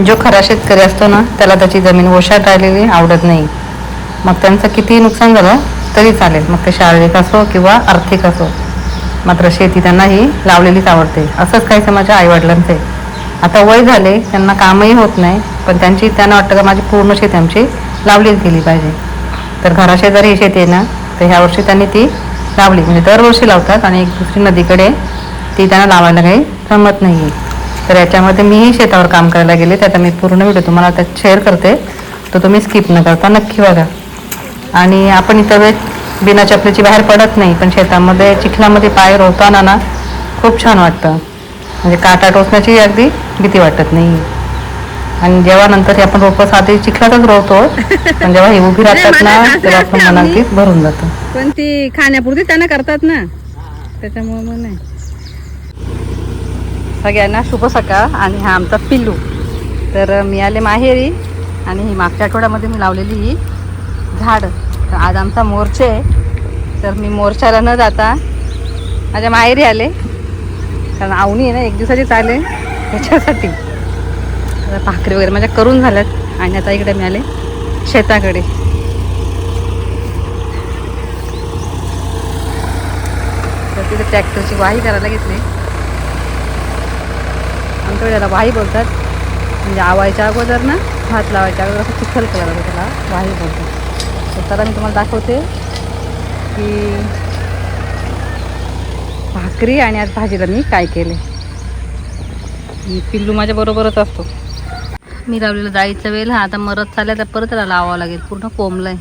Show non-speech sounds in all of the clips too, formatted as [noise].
जो खरा शेतकरी असतो ना त्याला त्याची जमीन ओशात राहिलेली आवडत नाही. मग त्यांचं कितीही नुकसान झालं तरी चालेल. मग ते शारीरिक असो किंवा आर्थिक असो. मात्र शेती त्यांना ही लावलेलीच आवडते. असंच काहीसं माझ्या आईवडिलांचं. आहे आता वय झाले त्यांना कामही होत नाही पण त्यांची त्यांना वाटतं का माझी पूर्ण शेती आमची लावलीच गेली पाहिजे. तर घराशेजारी ही शेती आहे ना तर ह्या वर्षी त्यांनी ती लावली. म्हणजे दरवर्षी लावतात आणि एक दुसरी नदीकडे ती त्यांना लावायला काही जमत नाही आहे तर याच्यामध्ये मीही शेतावर काम करायला गेले. आता मी पूर्ण व्हिडिओ तुम्हाला त्यात शेअर करते. तर तुम्ही स्किप न करता नक्की बघा. आणि आपण इतर वेळेस बिना चपलीची बाहेर पडत नाही पण शेतामध्ये चिखलामध्ये पाय रोवताना ना खूप छान वाटतं. म्हणजे काटा टोचण्याची अगदी भीती वाटत नाही. आणि जेव्हा नंतर हे आपण रोपं साधी चिखलातच रोवतो पण जेव्हा ही उभी राहतात ना तेव्हा आपण मनात भरून जातं. पण ती खाण्यापुरती त्यांना करतात ना. त्याच्यामुळे मग नाही. सगळ्यांना शुभ सकाळ आणि हा आमचा पिल्लू. तर मी आले माहेरी आणि ही मागच्या आठवड्यामध्ये मी लावलेली ही झाड. तर आज आमचा मोर्चा आहे. तर मी मोर्चाला न जाता माझ्या माहेरी आले. कारण आवणी आहे ना एक दिवसाचीच आले. त्याच्यासाठी. भाकरी वगैरे माझ्या करून झाल्यात आणि आता इकडे मी आले शेताकडे. तर तिथे ट्रॅक्टरची वाही करायला घेतली. आमच्याकडे त्याला वाही बोलतात. म्हणजे आवायच्या अगोदर ना भात लावायच्या अगोदर असं चिखल कलर लागतं त्याला वाही बोलतात. तर त्याला मी तुम्हाला दाखवते की भाकरी आणि आज भाजीला मी काय केले. पिल्लू माझ्या बरोबरच असतो. मी लावलेलं जायचा वेळ हा आता मरत चालला तर परत त्याला लावावं लागेल. पूर्ण कोंबलाय.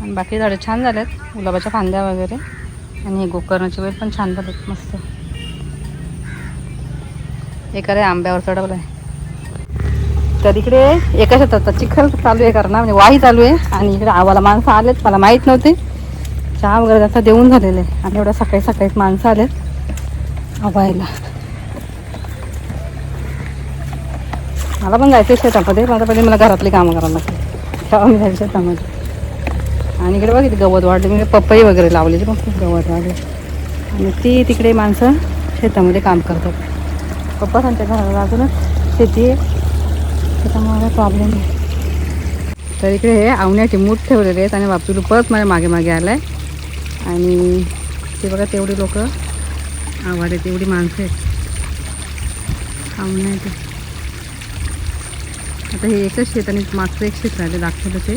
आणि बाकी झाडं छान झाल्यात गुलाबाच्या फांद्या वगैरे. आणि हे गोकर्णाचे वेळ पण छान झालेत मस्त. एक अरे आंब्यावर आहे तर इकडे एका शेतात चिखल चालू आहे करणार म्हणजे वाही चालू आहे. आणि इकडे आवाला माणसं आलेत मला माहीत नव्हते. चहा वगैरे त्याचा देऊन झालेले आहे. आणि एवढ्या सकाळी सकाळीच माणसं आलेत. आवायला मला पण जायचं शेतामध्ये. माझं पहिले मला घरातली कामं करायला लागते तेव्हा मी जायचं शेतामध्ये. आणि इकडे बघितली गवत वाढले. म्हणजे पपई वगैरे लावलेली पण खूप गवत वाढले. आणि ती तिकडे माणसं शेतामध्ये काम करतात. पप्पा त्यांच्या घराला बाजूनच शेती आहे. त्याच्यामुळे काही प्रॉब्लेम नाही. तर इकडे हे आवण्याचे मूठ ठेवलेले आहेत आणि बापचुलू परत माझ्या मागे मागे आला आहे आणि ते बघा तेवढी लोक आवाड आहेत तेवढी माणसं आहेत. आवण्याचे आता हे एकच शेत आणि मागचं एक शेत राहिले दाखवलं ते.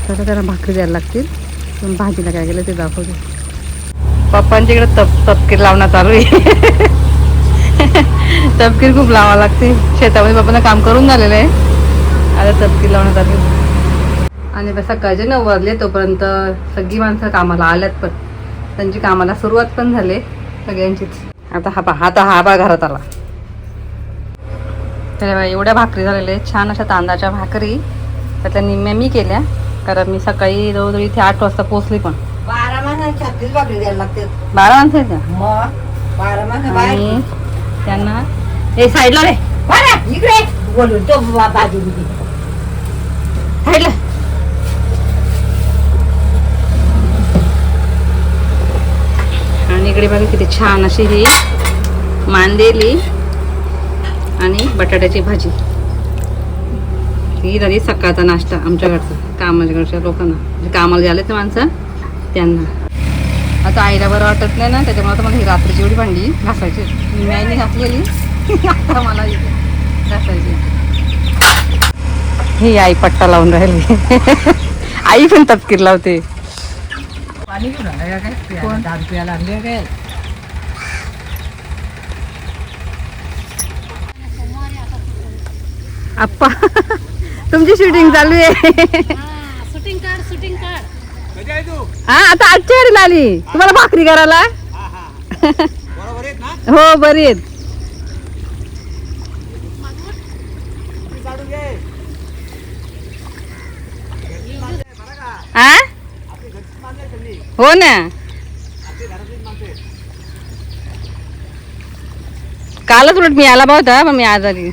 तर आता त्याला भाकरी द्यायला लागतील. पण भाजीला काय केलं ते दाखवते. पप्पांच्या इकडे तप तपकीर लावणं चालू आहे. [laughs] तपकीर खूप लावावं लागते. शेतामध्ये पप्पांना काम करून झालेलं आहे. आता तपकीर लावणं चालू आहे. आणि बस सकाळचे नऊ वाजले तोपर्यंत सगळी माणसं कामाला आल्यात पण. त्यांची कामाला सुरुवात पण झाली सगळ्यांचीच. आता हा पहा आता हा बा घरात आला. तर बघा, एवढ्या भाकरी झालेल्या आहेत. छान अशा तांदळाच्या भाकरी. त्यातल्या निम्म्या मी केल्या. कारण मी सकाळी जवळजवळ इथे आठ वाजता पोहोचली पण. बारा छत्तीस भाकरी द्यायला लागते बारा माणसं आहेत बारा आणि त्यांना. ए साईडला रे. बरं, इकडे. बोलून तो बाजू साईडला आणि इकडे बघा किती छान अशी ही मांदेली आणि बटाट्याची भाजी. ही झाली सकाळचा नाश्ता आमच्याकडचा कामाच्याकडच्या लोकांना. म्हणजे कामाला झाले ते माणसं त्यांना. आता आईला बरं वाटत नाही ना त्याच्यामुळे आता मला ही रात्रीची एवढी भांडी घासायची मी आईने घासलेली. [laughs] आता मला घासायची ही आई पट्टा लावून राहिली. आई पण तपकीर लावते. पाणी काय? काय? आप्पा तुमची शूटिंग चालू आहे. शूटिंग काढ शूटिंग काढ. हा आता आजच्या घरी आली. तुम्हाला भाकरी करायला? [laughs] हो बरी आहेत. हा हो ना. कालच उलट मी आला होता पण मी आज आली.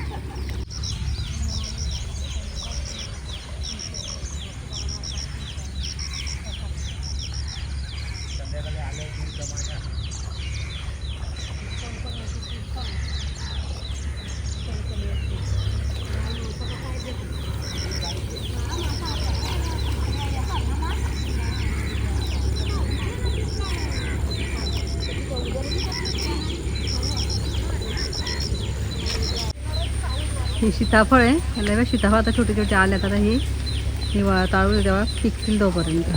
हे सीताफळ आहे. याला बघ सीताफळ आता छोटे छोटे आले आता हे हिवाळा चालू तेव्हा पिकतील तोपर्यंत.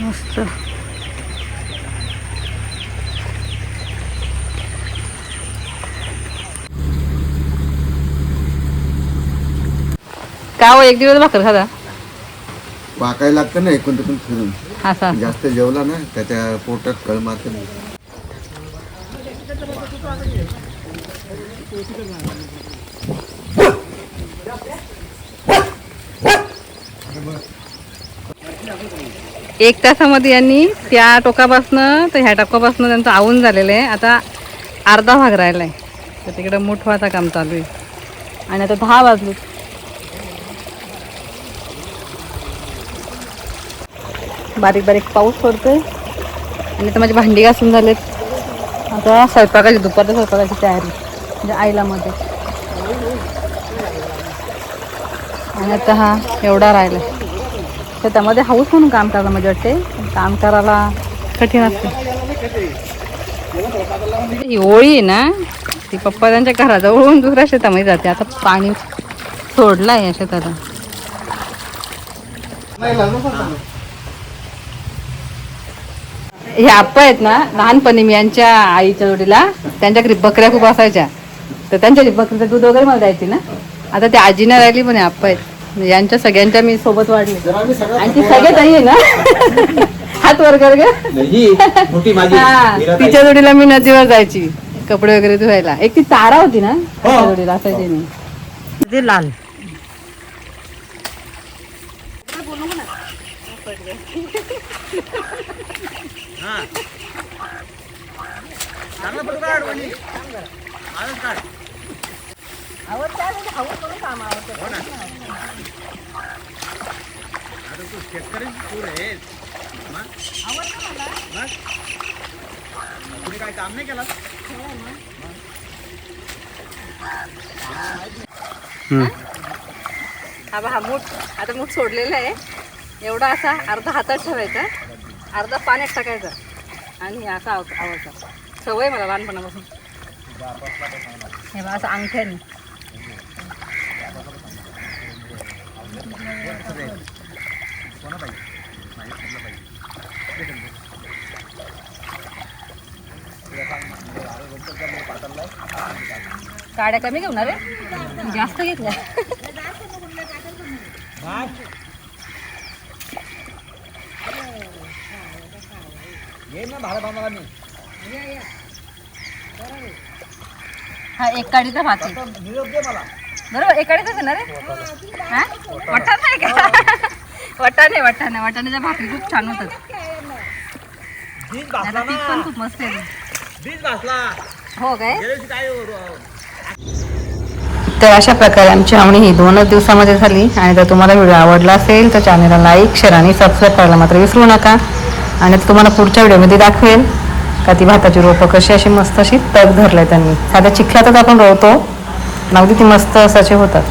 मस्त. का हो एक दिवस भाकर खादा वाकायला लागतं ना एकूण तिकून फिरून. असा जास्त जेवला ना त्याच्या पोटात कळ मारते ना. एक तासामध्ये यांनी त्या टोकापासनं तर ह्या टोकापासनं त्यांचं आवून झालेलं आहे. आता अर्धा भाग राहिला आहे तर तिकडे मोठवाचा काम चालू आहे. आणि आता दहा वाजलो. बारीक बारीक पाऊस पडतोय. आणि आता माझी भांडी घासून झालेत. आता स्वयंपाकाची दुपारच्या स्वयंपाकाची तयारी म्हणजे आईला मध्ये आणि आता हा एवढा राहिला शेतामध्ये हाऊस म्हणून काम करायला मजा वाटते. काम करायला कठीण असते. म्हणजे ही ओळी आहे ना ती पप्पा त्यांच्या घराजवळून दुसऱ्या शेतामध्ये जाते. आता पाणी सोडला आहे या शेताला. हे आप्पा आहेत ना लहानपणी मी यांच्या आईच्या जोडीला त्यांच्या घरी बकऱ्या खूप असायच्या. तर त्यांच्या बकरीचं दूध वगैरे मला द्यायची ना. आता त्या आजीनं राहिली पण आप्पा आहेत. यांच्या सगळ्यांच्या मी सोबत वाढले. आणि ती सगळ्यात आई आहे ना? हात वर कर ग. मोठी माझी हा, तिच्या जोडीला मी नदीवर जायची. कपडे वगैरे धुवायला. एक ती तारा होती ना? तिच्या जोडीला असायची मी ते लाल. हा बा हा मूठ आता मूठ सोडलेला आहे. एवढा असा अर्धा हातात ठेवायचा. अर्धा पाण्यात टाकायचा. आणि असा आव आवडता. सवय मला लहानपणापासून. हे बा असं अंगठ्याने. काड्या कमी घेऊन रे? जास्त घेतल्या. हा एक काडीचा भात आहे बरोबर आहे ना रे हा? वटाण आहे का? वटाणे वटाणे. वटाण्याच्या भाकरी खूप छान होतात. पीक पण खूप मस्त आहे. हो काय? तर अशा प्रकारे आमची आवणी ही दोनच दिवसामध्ये झाली. आणि जर तुम्हाला व्हिडिओ आवडला असेल तर चॅनलला लाईक शेअर आणि सबस्क्राईब करायला मात्र विसरू नका. आणि तुम्हाला पुढच्या व्हिडिओमध्ये दाखवेल का ती भाताची रोपं कशी अशी मस्त अशी तग धरले त्यांनी. साध्या चिखल्यातच आपण रोवतो. पण अगदी ती मस्त असाचे होतात.